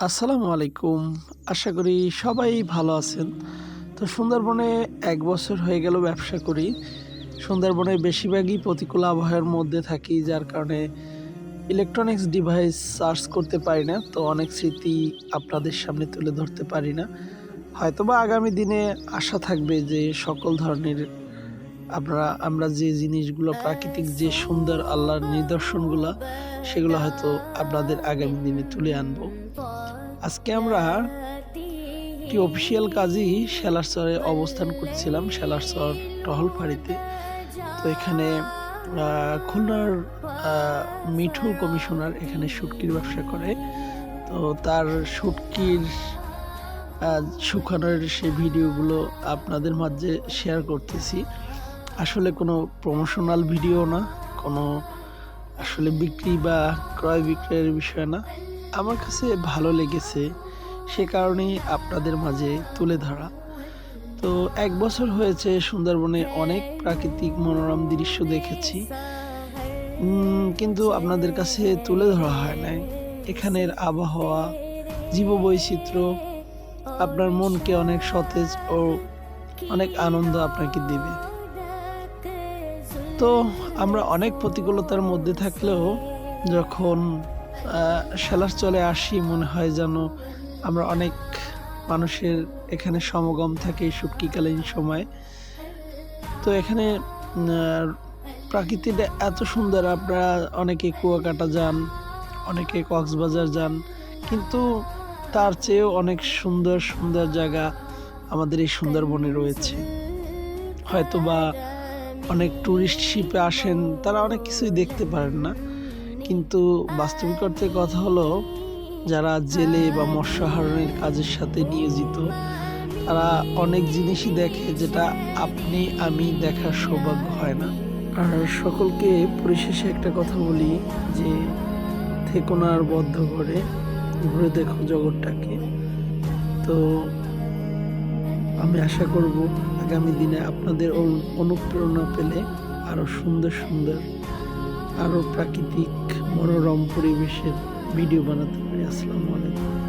আসসালামু আলাইকুম। আশা করি সবাই ভালো আছেন। তো সুন্দরবনে এক বছর হয়ে গেল ব্যবসা করি। সুন্দরবনে বেশিরভাগই প্রতিকূল আবহাওয়ার মধ্যে থাকি, যার কারণে ইলেকট্রনিক্স ডিভাইস চার্জ করতে পারি না, তো অনেক স্মৃতি আপনাদের সামনে তুলে ধরতে পারি না। হয়তোবা আগামী দিনে আশা থাকবে যে সকল ধরনের আমরা আমরা যে জিনিসগুলো, প্রাকৃতিক যে সুন্দর আল্লাহর নিদর্শনগুলো, সেগুলো হয়তো আপনাদের আগামী দিনে তুলে আনব। আজকে আমরা কি অফিসিয়াল কাজই শেলারচরে অবস্থান করছিলাম টহল ফাঁড়িতে। তো এখানে খুলনার মিঠু কমিশনার এখানে শুটকির ব্যবসা করে। তো তার শুটকির শুকানোর সেই ভিডিওগুলো আপনাদের মাঝে শেয়ার করতেছি। আসলে কোনো প্রমোশনাল ভিডিও না, কোনো আসলে বিক্রি বা ক্রয় বিক্রয়ের বিষয় না। আমার কাছে ভালো লেগেছে সে কারণেই আপনাদের মাঝে তুলে ধরা। তো এক বছর হয়েছে সুন্দরবনে অনেক প্রাকৃতিক মনোরম দৃশ্য দেখেছি। কিন্তু আপনাদের কাছে তুলে ধরা হয় নাই। এখানের আবহাওয়া, জীববৈচিত্র্য, আপনার মনকে অনেক সতেজ ও অনেক আনন্দ আপনাকে দেবে। তো আমরা অনেক প্রতিকূলতার মধ্যে থাকলেও যখন সেলার চলে আসি, মনে হয় যেন আমরা অনেক মানুষের এখানে সমাগম থাকে শুটকিকালীন সময়। তো এখানে প্রাকৃতিটা এত সুন্দর, আপনারা অনেকে কুয়াকাটা যান, অনেকে কক্সবাজার যান, কিন্তু তার চেয়েও অনেক সুন্দর সুন্দর জায়গা আমাদের এই সুন্দরবনে রয়েছে। হয়তো বা অনেক ট্যুরিস্ট শিপে আসেন, তারা অনেক কিছুই দেখতে পারেন না। কিন্তু বাস্তবিক অর্থে কথা হলো, যারা জেলে বা মৎস্য আহরণের কাজের সাথে নিয়োজিত, তারা অনেক জিনিসই দেখে যেটা আপনি, আমি দেখার সৌভাগ্য হয় না। আর সকলকে পরিশেষে একটা কথা বলি যে, থেকো না আর বদ্ধ করে ঘুরে দেখো জগৎটাকে। তো, আমি আশা করব আগামী দিনে আপনাদের অনু- অনুপ্রেরণা পেলে আরও সুন্দর সুন্দর আরও প্রাকৃতিক মনোরম পরিবেশের ভিডিও বানাতে পারি। আসসালামু আলাইকুম।